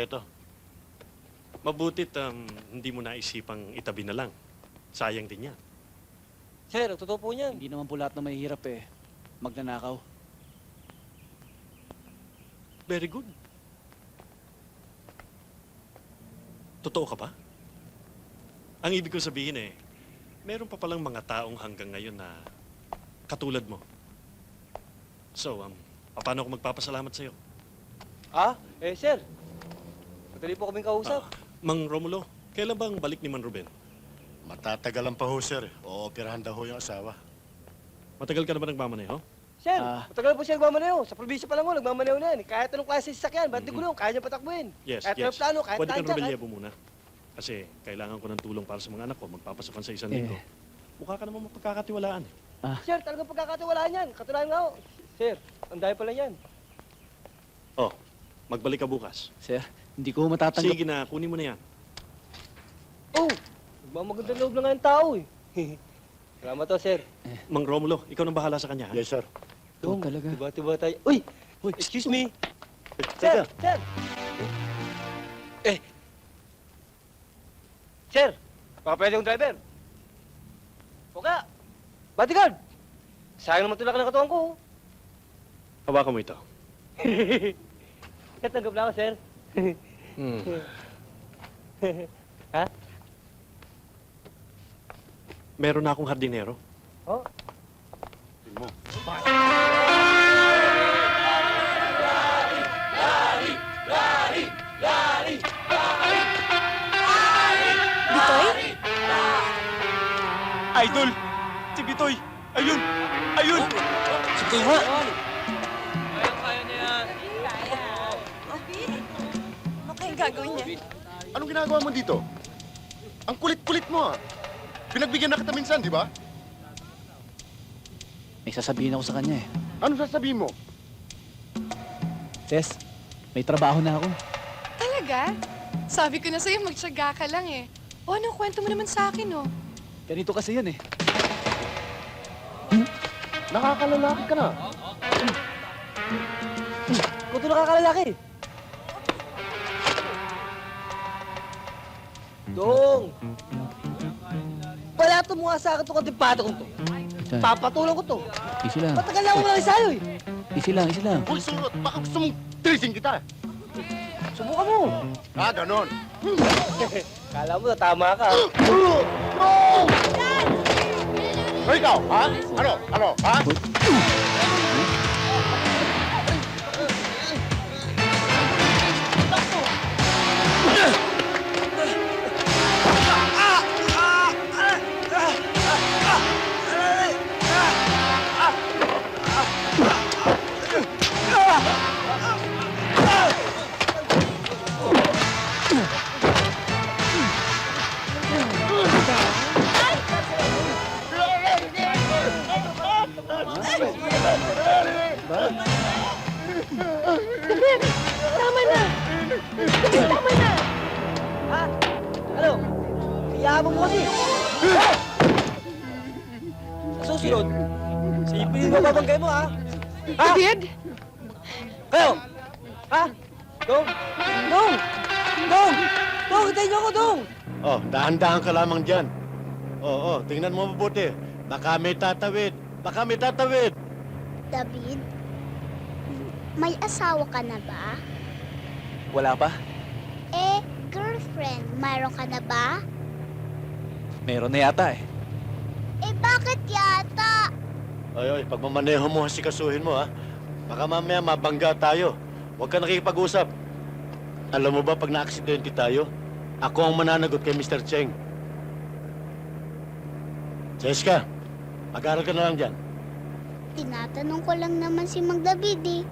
kumpleto. Mabutit um, hindi mo naisipang itabi na lang. Sayang din yan. Sir, ang totoo po niyan. Hindi naman po lahat na mahihirap eh. Magnanakaw. Very good. Totoo ka ba? Ang ibig ko sabihin eh, meron pa palang mga taong hanggang ngayon na katulad mo. So, um, paano ako magpapasalamat sa'yo? Ah, eh sir. Madali po kaming kausap. Ah, Mang Romulo, kailan bang balik ni Man Ruben? Matatagalan pa ho, sir. Ooperahan daw ho yung asawa. Matagal ka na ba nagmamaneho? Sir, Ah. matagal po siya nagmamaneho. Sa probinsya pa lang ho, nagmamaneho na yan. Kahit anong klase ng sasakyan, ba't di gulong, kaya niya patakbuhin. Yes, kahit yes. plano, kahit Pwede kang tansya, Robelyevo muna. Kasi kailangan ko ng tulong para sa mga anak ko. Magpapasokan sa isang Eh. linggo. Mukha ka naman mapagkakatiwalaan. eh. Sir, talagang pagkakatiwalaan yan. Katulad nga ho. Sir, ang dahil pala yan. Oh, magbalik ka bukas. Sir, hindi ko matatanggap. Sige na, kunin mo na yan. Oh, magmamagandang loob lang nga yung tao eh. Salamat to, sir. Mang Romulo, ikaw nang bahala sa kanya. ha? Yes, sir. Dong, talaga. Tiba-tiba tayo. Uy! Uy, Excuse me! Sir! Sir! Eh! Sir! Baka pwede yung driver. O kaya, bodyguard! Sayang naman tulak ng katawan ko. oh. Hawakan mo ito. Natanggap na ako, sir. Hmm. ha? Meron na akong hardinero. Oh? Mo. Bitoy? Idol! Si Bitoy! Ayun! Ayun! Sige nga! Gagawin niya? Anong ginagawa mo dito? Ang kulit-kulit mo, ah. Pinagbigyan na kita minsan, di ba? May sasabihin ako sa kanya eh. Anong sasabihin mo? Tess, may trabaho na ako. Talaga? Sabi ko na sa'yo, magtsaga ka lang eh. O ano, kwento mo naman sa akin, oh. Ganito kasi yan eh. Nakakalalaki ka na. Kung ito nakakalalaki. Dong! Palato mo nga sa akin itong kantipato ko to. Saan? Ko to. Easy lang. Matagal na ako lang sa'yo eh. Easy lang, easy lang. Uy, surot! Baka gusto mong tracing kita. Subukan mo. Ah, ganon. Kala mo, tama ka. O ikaw, ha? Ano? Ano? Ha? Iyahabang mo kasi. Sa susunod, sipilin mo babanggay mo, ha? Ha? David? Kayo! Ha? Dong! Dong! Dong! Dong, hintayin niyo ako, Dong! Oh, dahan-dahan ka lamang dyan. Oo, oh, tingnan mo mabuti. Baka may tatawid. Baka may tatawid. David, may asawa ka na ba? Wala pa? Eh, girlfriend, mayroon ka na ba? Meron na yata eh. Eh, bakit yata? Ay, ay, pagmamaneho mo, sikasuhin mo, ha? Baka mamaya mabangga tayo. Huwag ka nakikipag-usap. Alam mo ba, pag na-aksidente tayo, ako ang mananagot kay Mr. Cheng. Jessica, mag-aral ka na lang dyan. Tinatanong ko lang naman si Mang David eh.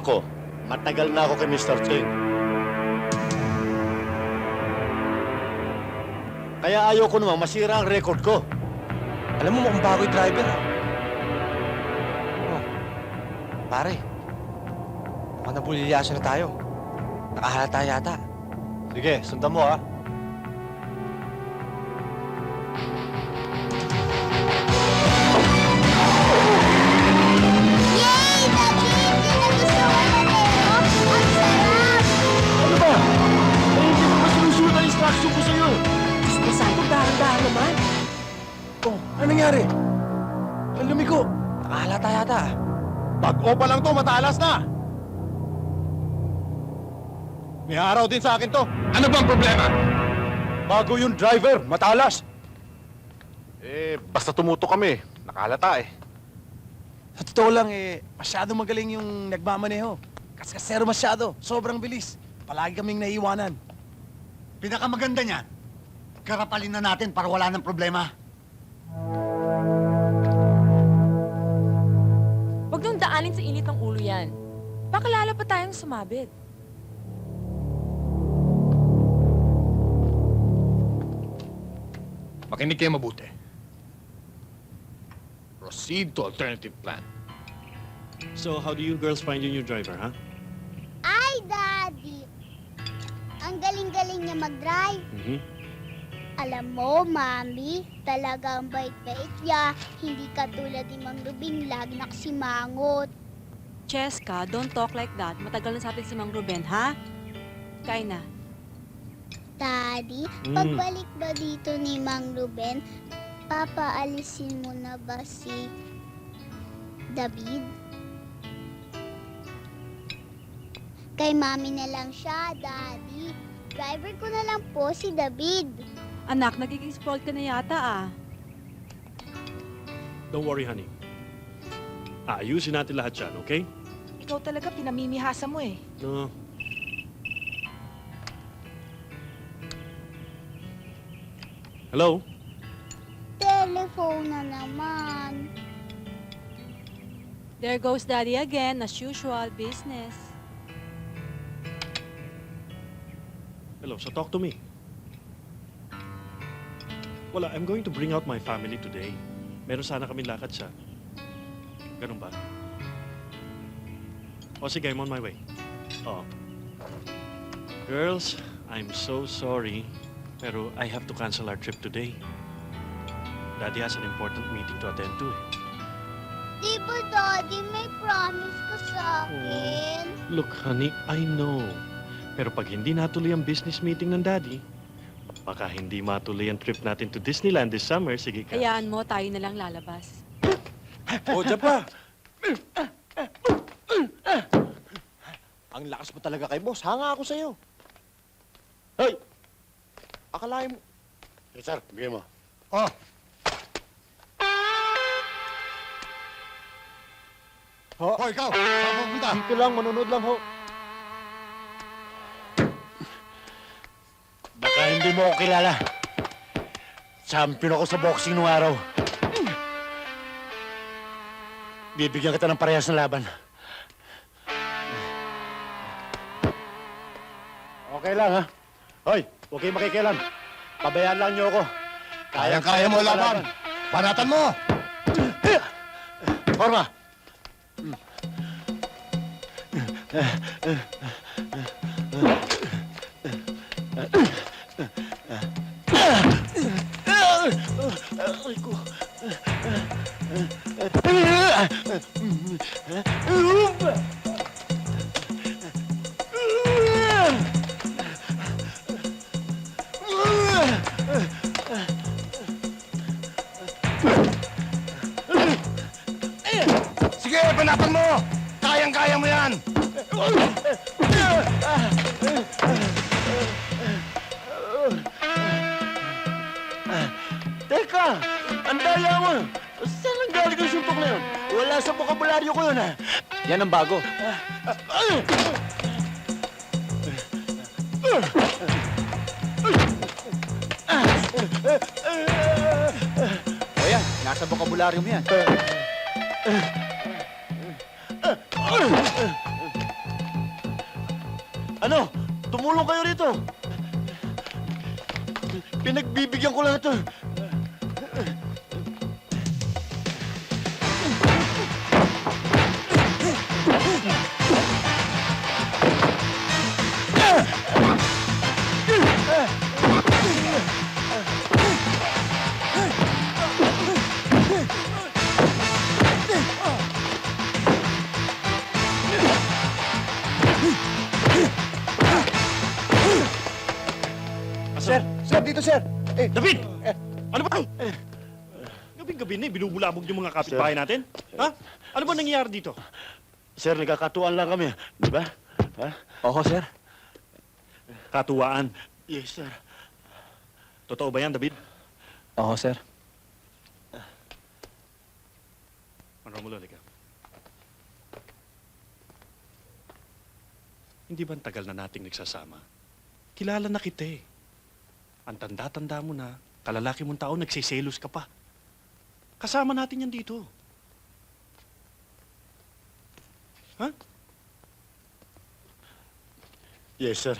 Ako, matagal na ako kay Mr. Cheng. Kaya ayaw ko naman masira ang record ko. Alam mo, mukhang bago yung driver, ha? Oh. Pare, mukhang nabulilyaso na tayo. Nakahalata yata. Sige, sundan mo ha. Matalas na! May araw din sa akin to. Ano bang problema? Bago yung driver, matalas. Eh, basta tumuto kami. Nakalata eh. Sa totoo lang eh, masyado magaling yung nagmamaneho. Kaskasero masyado. Sobrang bilis. Palagi kaming naiiwanan. Pinakamaganda niyan, karapalin na natin para wala ng problema. Yan. Baka lalo pa tayong sumabit. Makinig kayo mabuti. Proceed to alternative plan. So, how do you girls find your new driver, huh? Ay, Daddy! Ang galing-galing niya mag-drive. Mhm. Alam mo, Mami, talagang bait-bait niya. Hindi katulad ni Mang Rubing lagi nakasimangot. Cheska, don't talk like that. Matagal na sa atin si Mang Ruben, ha? Kain na. Daddy, Mm. pagbalik ba dito ni Mang Ruben, papaalisin mo na ba si David? Kay Mami na lang siya, Daddy. Driver ko na lang po si David. Anak, nagiging spoiled ka na yata, ah. Don't worry, honey. Ayusin natin lahat yan, okay? Ikaw talaga pinamimihasa mo, eh. No. Hello? Telephone na naman. There goes Daddy again, as usual, business. Hello, so talk to me. Wala, I'm going to bring out my family today. Meron sana kami lakad sa... Ganun ba? O sige, I'm on my way. Oo. Girls, I'm so sorry, pero I have to cancel our trip today. Daddy has an important meeting to attend to. eh. Di ba, Daddy, may promise ka sa akin? Look, honey, I know. Pero pag hindi natuloy ang business meeting ng Daddy, baka hindi matuloy ang trip natin to Disneyland this summer. Sige ka. Hayaan mo, tayo na lang lalabas. O, dyan pa. Ang lakas mo talaga kay boss. Hanga ako sa'yo. Hoy! Akalain mo. Eh, sir, bigay mo. Oh, Ho, oh ikaw, saan mo pupunta? Dito lang, manonood lang ho. Baka hindi mo ako kilala. Champion ako sa boxing nung araw. Bibigyan kita ng parehas na laban. Okay lang, ha? Hoy, huwag kayong makikialam. Pabayaan lang niyo ako. Kayang-kaya mo laban. Panatan mo! Forma! Teka! Ang daya mo! Saan ang galing yung suntok na yun? Wala sa bokabularyo ko yun, ha? Yan ang bago. O yan, nasa bokabularyo mo yan. Ano? Tumulong kayo rito! Pinagbibigyan ko lang ito. David! Ano ba? Gabi-gabi na, eh, binubulabog yung mga kapitbahay natin. Ha? Ano ba nangyayari dito? Sir, nagkakatuan lang kami. Di ba? Ha? Oo, sir. Katuwaan. Yes, sir. Totoo ba yan, David? Oo, sir. Romulo, halika. Hindi ba ang tagal na nating nagsasama? Kilala na kita eh. Ang tanda-tanda mo na, kalalaki mong tao, nagsiselos ka pa. Kasama natin yan dito. Ha? Yes, sir.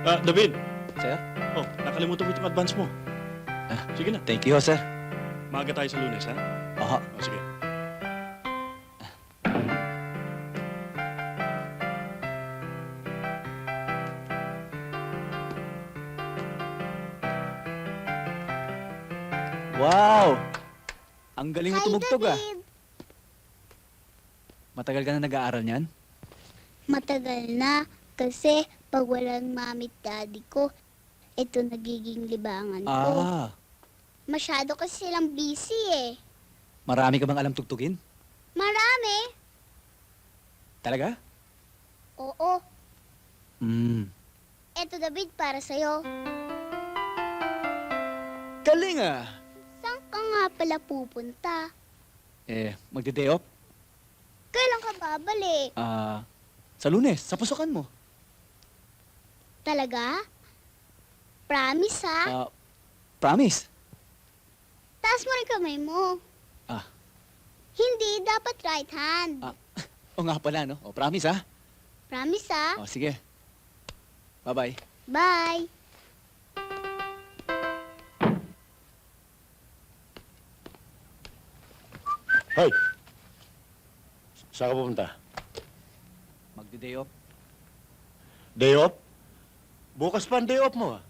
Ah, David. Sir? Oh, nakalimutan mo itong advance mo. Ah. Sige na. Thank you, sir. Maaga tayo sa lunes, ha? Aha. Oh, sige. Wow! Ang galing mo tumugtog ah. Matagal ka na nag-aaral niyan? Matagal na. Kasi pag walang mami daddy ko, ito nagiging libangan ko. Ah, Masyado kasi silang busy eh. marami ka bang alam tugtugin? Marami. Talaga? Oo. Hmm. Eto David para sa'yo. Galing ah! Saan ka nga pala pupunta? Eh, magde-day off? Kailan ka babalik? Ah, sa lunes, sa pasukan mo. Talaga? Promise ha? Ah, promise. Taas mo rin kamay mo. Ah. Hindi, dapat right hand. Ah. O nga pala, no? O, promise ah. Promise ha? O, sige. Bye-bye. Bye. Hoy! Saan ka pupunta? Magde-day off. Day off? Bukas pa ang day off mo, ah.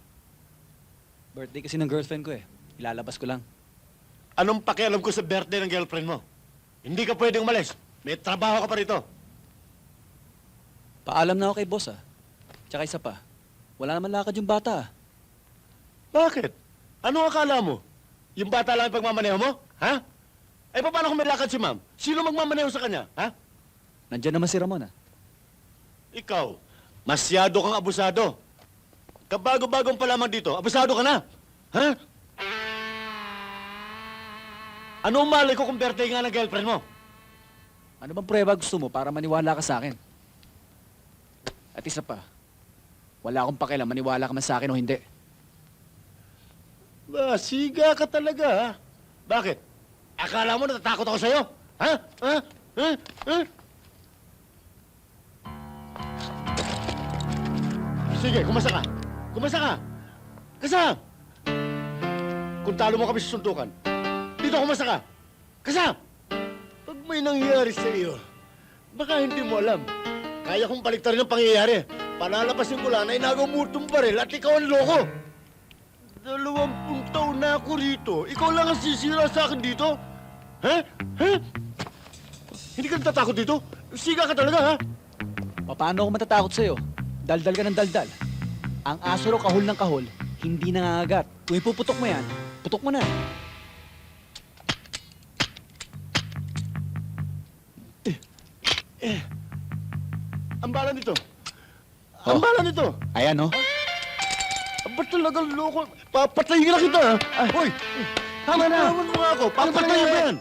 Birthday kasi ng girlfriend ko eh. Ilalabas ko lang. Anong pakialam ko sa birthday ng girlfriend mo? Hindi ka pwedeng umalis. May trabaho ka pa rito. Paalam na ako kay boss ah. Tsaka isa pa, wala naman lakad yung bata ah. Bakit? Ano akala mo? Yung bata lang ang pagmamaneho mo? Ha? Eh, paano kung may lakad si ma'am? Sino magmamaneho sa kanya? Ha? Nandiyan naman si Ramon ah. Ikaw, masyado kang abusado. Kabago-bagong pa lamang dito, abusado ka na. Ha? Ano ang malay ko kung birthday nga ng girlfriend mo? Ano bang prueba gusto mo para maniwala ka sa akin? At isa pa, wala akong pakialam maniwala ka man sa akin o hindi. Ba, siga ka talaga, ha? Bakit? Akala mo natatakot ako sa'yo? Ha? Ha? Ha? Ha? Sige, kumasa ka. Kumasa ka. Kasa! Kung talo mo kami sa suntukan, dito kumasa ka. Kasa! Pag may nangyayari sa iyo, baka hindi mo alam. Kaya kong baliktarin ang pangyayari. Palalapasin ko lang na inagaw mo itong baril at ikaw ang loko. Dalawampung taon na ako rito. Ikaw lang ang sisira sa akin dito. Ha? Ha? Hindi ka natatakot dito? Siga ka talaga, ha? Paano ako matatakot sa'yo? Daldal ka ng daldal. Ang aso raw kahol ng kahol, hindi nangangagat. Kung ipuputok mo yan, putok mo na. Ang bala nito. Ang Oh. bala nito. Ayan, oh. Ba't talagang loko? Papatayin na kita, ha? Hoy! Tama na! mo nga ako. Papatayin mo yan!